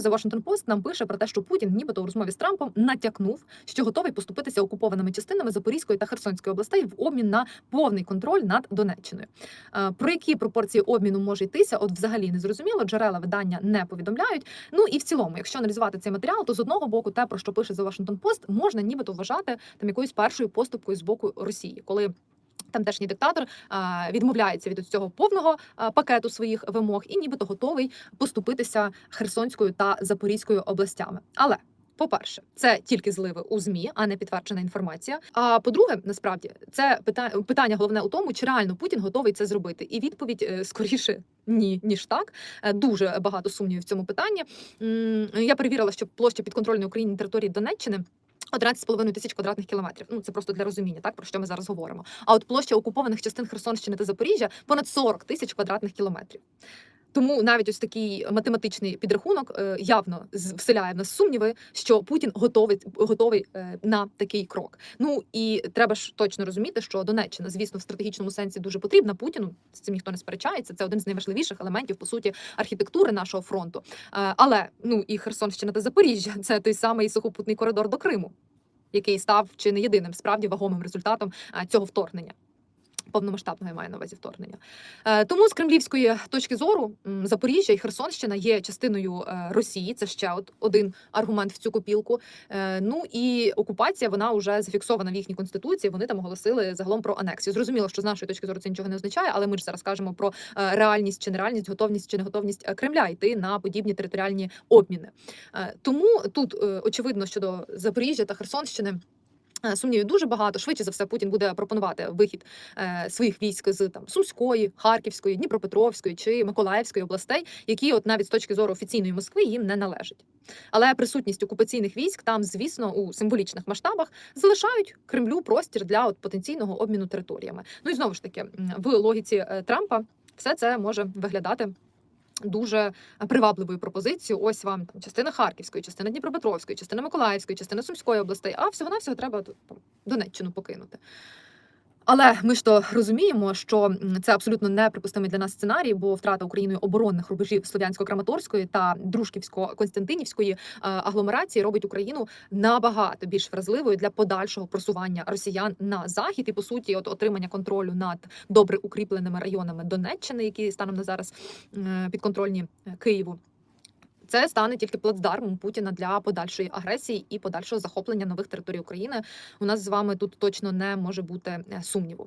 The Washington Post нам пише про те, що Путін, нібито у розмові з Трампом, натякнув, що готовий поступитися окупованими частинами Запорізької та Херсонської областей в обмін на повний контроль над Донеччиною. Е, Про які пропорції обміну може йтися, от взагалі не зрозуміло. Джерела видання не повідомляють. Ну і в цілому, якщо аналізувати цей матеріал, то з одного боку, те, про що пише The Washington Post, можна нібито вважати там якоюсь першою поступкою з боку Росії, коли. Тамтешній диктатор відмовляється від цього повного пакету своїх вимог і нібито готовий поступитися Херсонською та Запорізькою областями. Але по-перше, це тільки зливи у змі, а не підтверджена інформація. А по-друге, насправді це питання питання головне у тому, чи реально Путін готовий це зробити. І відповідь е, скоріше ні, ніж так. Е, Дуже багато сумнівів в цьому питанні. Я перевірила, що площа підконтрольної Україні території Донеччини. 11,5 тисяч квадратних кілометрів. Ну це просто для розуміння, так про що ми зараз говоримо. А от площа окупованих частин Херсонщини та Запоріжжя понад 40 тисяч квадратних кілометрів. Тому навіть ось такий математичний підрахунок е, явно вселяє в нас сумніви, що Путін готовий готовий е, на такий крок. Ну і треба ж точно розуміти, що Донеччина, звісно, в стратегічному сенсі дуже потрібна Путіну. З цим ніхто не сперечається. Це один з найважливіших елементів по суті архітектури нашого фронту. Е, Але ну і Херсонщина та Запоріжжя це той самий сухопутний коридор до Криму, який став чи не єдиним справді вагомим результатом цього вторгнення. Повномасштабного я маю на увазі вторгнення. Е, Тому з кремлівської точки зору Запоріжжя і Херсонщина є частиною е, Росії. Це ще от один аргумент в цю копілку. Е, Ну і окупація вона вже зафіксована в їхній конституції. Вони там оголосили загалом про анексію. Зрозуміло, що з нашої точки зору це нічого не означає, але ми ж зараз кажемо про реальність чи нереальність, готовність чи неготовність Кремля йти на подібні територіальні обміни. Тому тут очевидно щодо Запоріжжя та Херсонщини. Е, Сумнівів дуже багато. Швидше за все, Путін буде пропонувати вихід е, своїх військ з там Сумської, Харківської, Дніпропетровської чи Миколаївської областей, які, от навіть з точки зору офіційної Москви, їм не належать. Але присутність окупаційних військ там, звісно, у символічних масштабах залишають Кремлю простір для от потенційного обміну територіями. Ну і знову ж таки, в логіці е, Трампа все це може виглядати. Дуже привабливою пропозицією. Ось вам там частина Харківської, частина Дніпропетровської, частина Миколаївської, частина Сумської областей, а всього навсього треба там, Донеччину покинути. Але ми ж то розуміємо, що це абсолютно неприпустимий для нас сценарій, бо втрата Україною оборонних рубежів Слов'янсько-Краматорської та Дружківсько-Константинівської е, агломерації робить Україну набагато більш вразливою для подальшого просування росіян на захід і по суті, от отримання контролю над добре укріпленими районами Донеччини, які станом на зараз е, підконтрольні е, Києву. Це стане тільки плацдармом Путіна для подальшої агресії і подальшого захоплення нових територій України. У нас з вами тут точно не може бути е, сумніву.